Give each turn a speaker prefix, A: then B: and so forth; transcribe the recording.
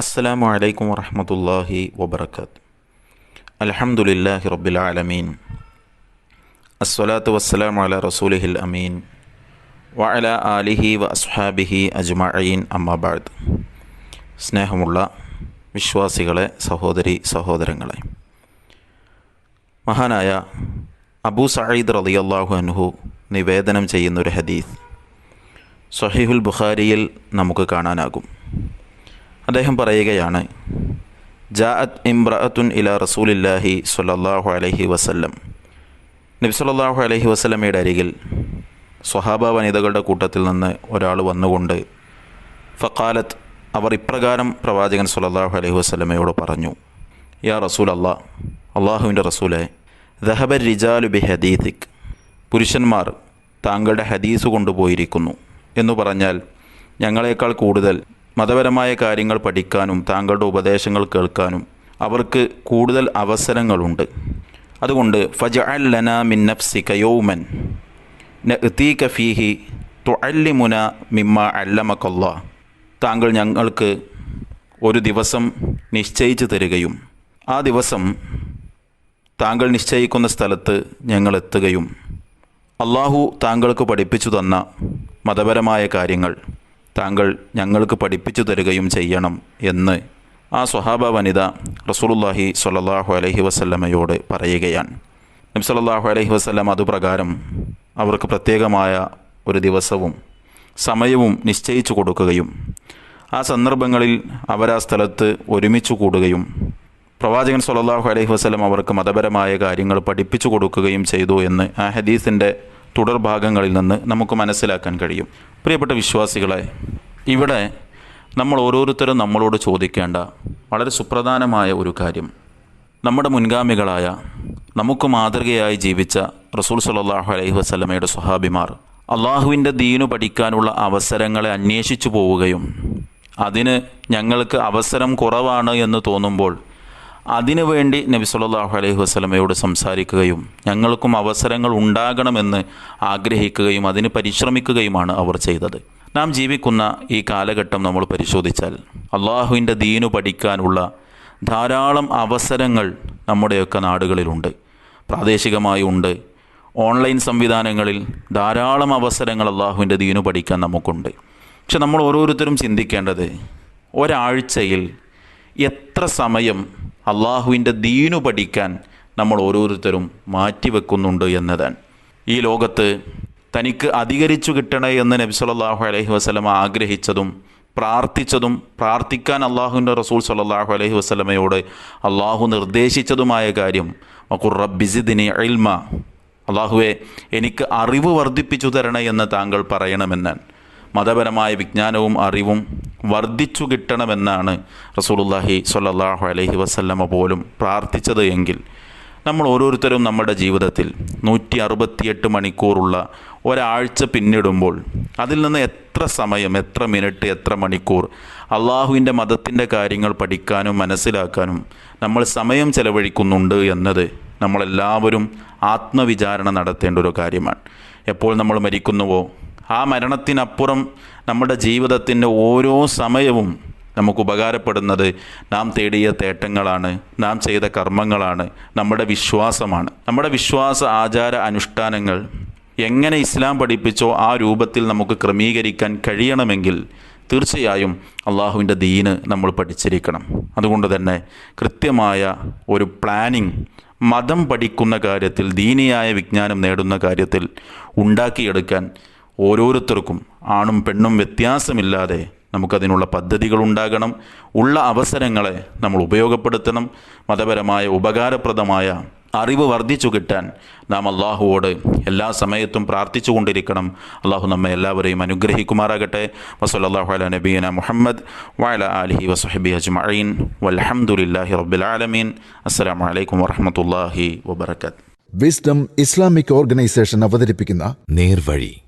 A: അസ്സലാമു അലൈക്കും വറഹമത്തല്ലാഹി വബർക്കാത്ത് അലഹമുല്ലാഹി റബ്ബിലാലമീൻ അസ്വലാത്തു വസ്സലാം അല റസൂലിഹിൽ അമീൻ. വഅല ആലിഹി വ അസ്ഹാബിഹി അജ്മഅീൻ അമ്മാബാദ് സ്നേഹമുള്ള വിശ്വാസികളെ സഹോദരി സഹോദരങ്ങളെ. മഹാനായ അബൂ സഈദ് റളിയല്ലാഹു അൻഹു നിവേദനം ചെയ്യുന്നൊരു ഹദീസ്. സഹീഹുൽ ബുഖാരിയിൽ നമുക്ക് കാണാനാകും. അദ്ദേഹം പറയുകയാണ് ജാഅത് ഇംറഅത്തുൻ ഇല റസൂലില്ലാഹി സ്വല്ലല്ലാഹു അലഹി വസല്ലം. നബി സല്ലാഹു അലഹി വസ്ലമയുടെ അരികിൽ സ്വഹാബ വനിതകളുടെ കൂട്ടത്തിൽ നിന്ന് ഒരാൾ വന്നുകൊണ്ട് ഫക്കാലത്ത് അവർ ഇപ്രകാരം പ്രവാചകൻ സുല്ലാഹു അലൈഹി വസ്ലമയോട് പറഞ്ഞു യാ റസൂൽ അള്ളാ അള്ളാഹുവിന്റെ റസൂലെ ദഹബർ റിജാലു ബി ഹദീദിക് പുരുഷന്മാർ താങ്കളുടെ ഹദീസ് കൊണ്ടുപോയിരിക്കുന്നു. എന്നു പറഞ്ഞാൽ ഞങ്ങളെക്കാൾ കൂടുതൽ മതപരമായ കാര്യങ്ങൾ പഠിക്കാനും താങ്കളുടെ ഉപദേശങ്ങൾ കേൾക്കാനും അവർക്ക് കൂടുതൽ അവസരങ്ങളുണ്ട്. അതുകൊണ്ട് ഫജ അൽ മിൻ നഫ്സിക യൗമൻ നഅ്തീക ഫീഹി തുഅല്ലിമുന മിമ്മ അല്ലമക്കൊല്ല താങ്കൾ ഞങ്ങൾക്ക് ഒരു ദിവസം നിശ്ചയിച്ചു തരികയും ആ ദിവസം താങ്കൾ നിശ്ചയിക്കുന്ന സ്ഥലത്ത് ഞങ്ങൾ എത്തുകയും. അള്ളാഹു താങ്കൾക്ക് പഠിപ്പിച്ചു തന്ന മതപരമായ കാര്യങ്ങൾ. താങ്കൾ ഞങ്ങൾക്ക് പഠിപ്പിച്ചു തരികയും ചെയ്യണം എന്ന് ആ സ്വഹാബ വനിത റസൂലുല്ലാഹി സ്വല്ലല്ലാഹു അലൈഹി വസല്ലമയോട് പറയുകയാണ്. നബി സല്ലല്ലാഹു അലൈഹി വസല്ലം അതുപ്രകാരം അവർക്ക് പ്രത്യേകമായ ഒരു ദിവസവും സമയവും നിശ്ചയിച്ചു കൊടുക്കുകയും ആ സന്ദർഭങ്ങളിൽ അവരാ സ്ഥലത്ത് ഒരുമിച്ച് കൂടുകയും പ്രവാചകൻ സ്വല്ലല്ലാഹു അലൈഹി വസല്ലം അവർക്ക് മതപരമായ കാര്യങ്ങൾ പഠിപ്പിച്ചു കൊടുക്കുകയും ചെയ്തു എന്ന് ആ ഹദീസിന്റെ തുടർഭാഗങ്ങളിൽ നിന്ന് നമുക്ക് മനസ്സിലാക്കാൻ കഴിയും. പ്രിയപ്പെട്ട വിശ്വാസികളെ ഇവിടെ നമ്മൾ ഓരോരുത്തരും നമ്മളോട് ചോദിക്കേണ്ട വളരെ സുപ്രധാനമായ ഒരു കാര്യം. നമ്മുടെ മുൻഗാമികളായ നമുക്ക് മാതൃകയായി ജീവിച്ച റസൂൽ സല്ലല്ലാഹു അലൈഹി വസ്ലമയുടെ സ്വഹാബിമാർ അള്ളാഹുവിന്റെ ദീനു പഠിക്കാനുള്ള അവസരങ്ങളെ അന്വേഷിച്ചു പോവുകയും അതിന് ഞങ്ങൾക്ക് അവസരം കുറവാണ് എന്ന് തോന്നുമ്പോൾ അതിനു വേണ്ടി നബി സല്ലല്ലാഹു അലൈഹി വസല്ലമയോട് സംസാരിക്കുകയും ഞങ്ങൾക്കും അവസരങ്ങൾ ഉണ്ടാകണമെന്ന് ആഗ്രഹിക്കുകയും അതിന് പരിശ്രമിക്കുകയുമാണ് അവർ ചെയ്തത്. നാം ജീവിക്കുന്ന ഈ കാലഘട്ടം നമ്മൾ പരിശോധിച്ചാൽ അള്ളാഹുവിന്റെ ദീനു പഠിക്കാനുള്ള ധാരാളം അവസരങ്ങൾ നമ്മുടെയൊക്കെ നാടുകളിലുണ്ട്. പ്രാദേശികമായി ഉണ്ട്. ഓൺലൈൻ സംവിധാനങ്ങളിൽ ധാരാളം അവസരങ്ങൾ അള്ളാഹുവിന്റെ ദീനു പഠിക്കാൻ നമുക്കുണ്ട്. പക്ഷെ നമ്മൾ ഓരോരുത്തരും ചിന്തിക്കേണ്ടത് ഒരാഴ്ചയിൽ എത്ര സമയം അള്ളാഹുവിന്റെ ദീനു പഠിക്കാൻ നമ്മൾ ഓരോരുത്തരും മാറ്റിവെക്കുന്നുണ്ട് എന്നതാണ്. ഈ ലോകത്ത് തനിക്ക് അധികരിച്ചു കിട്ടണേ എന്ന് നബി സല്ലല്ലാഹു അലൈഹി വസ്ലമ ആഗ്രഹിച്ചതും പ്രാർത്ഥിച്ചതും പ്രാർത്ഥിക്കാൻ അള്ളാഹുവിന്റെ റസൂൽ സല്ലല്ലാഹു അലൈഹി വസ്ലമയോട് അള്ളാഹു നിർദ്ദേശിച്ചതുമായ കാര്യം മക്കുർ റബ്ബിസിദിനി ഇൽമ. അള്ളാഹുവെ എനിക്ക് അറിവ് വർദ്ധിപ്പിച്ചു തരണേ എന്ന് താങ്കൾ പറയണമെന്നാണ്. മതപരമായ വിജ്ഞാനവും അറിവും വർദ്ധിച്ചു കിട്ടണമെന്നാണ് റസൂലുള്ളാഹി സ്വല്ലല്ലാഹു അലൈഹി വസല്ലമ പോലും പ്രാർത്ഥിച്ചത് എങ്കിൽ നമ്മൾ ഓരോരുത്തരും നമ്മുടെ ജീവിതത്തിൽ നൂറ്റി അറുപത്തിയെട്ട് മണിക്കൂറുള്ള ഒരാഴ്ച പിന്നിടുമ്പോൾ അതിൽ നിന്ന് എത്ര സമയം എത്ര മിനിറ്റ് എത്ര മണിക്കൂർ അള്ളാഹുവിന്റെ മതത്തിന്റെ കാര്യങ്ങൾ പഠിക്കാനും മനസ്സിലാക്കാനും നമ്മൾ സമയം ചെലവഴിക്കുന്നുണ്ട് എന്നത് നമ്മളെല്ലാവരും ആത്മവിചാരണ നടത്തേണ്ട ഒരു കാര്യമാണ്. എപ്പോൾ നമ്മൾ മരിക്കുന്നുവോ ആ മരണത്തിനപ്പുറം നമ്മുടെ ജീവിതത്തിന്റെ ഓരോ സമയവും നമുക്ക് ഉപകാരപ്പെടുന്നത് നാം തേടിയ തേട്ടങ്ങളാണ് നാം ചെയ്ത കർമ്മങ്ങളാണ് നമ്മുടെ വിശ്വാസമാണ്. നമ്മുടെ വിശ്വാസ ആചാര അനുഷ്ഠാനങ്ങൾ എങ്ങനെ ഇസ്ലാം പഠിപ്പിച്ചോ ആ രൂപത്തിൽ നമുക്ക് ക്രമീകരിക്കാൻ കഴിയണമെങ്കിൽ തീർച്ചയായും അള്ളാഹുവിന്റെ ദീന് നമ്മൾ പഠിച്ചിരിക്കണം. അതുകൊണ്ട് തന്നെ കൃത്യമായ ഒരു പ്ലാനിങ് മതം പഠിക്കുന്ന കാര്യത്തിൽ ദീനിയായ വിജ്ഞാനം നേടുന്ന കാര്യത്തിൽ ഉണ്ടാക്കിയെടുക്കാൻ ഓരോരുത്തർക്കും ആണും പെണ്ണും വ്യത്യാസമില്ലാതെ നമുക്കതിനുള്ള പദ്ധതികൾ ഉണ്ടാകണം ഉള്ള അവസരങ്ങളെ നമ്മൾ ഉപയോഗപ്പെടുത്തണം. മതപരമായ ഉപകാരപ്രദമായ അറിവ് വർദ്ധിച്ചു കിട്ടാൻ നാം അള്ളാഹുവോട് എല്ലാ സമയത്തും പ്രാർത്ഥിച്ചു കൊണ്ടിരിക്കണം. അള്ളാഹു നമ്മെ എല്ലാവരെയും അനുഗ്രഹിക്കുമാറാകട്ടെ. വസല്ലാഹു അല നബീന മുഹമ്മദ് വയല അലഹി വസഹബി അജ്മീൻ വലഹമുല്ലാഹി റബ്ബിൽ അസ്സാം വലൈക്കും അലൈക്കും വറഹ്മത്തുള്ളാഹി വബറകാത്ത്
B: വിസ്ഡം ഇസ്ലാമിക് ഓർഗനൈസേഷൻ അവതരിപ്പിക്കുന്ന
C: നേർവഴി.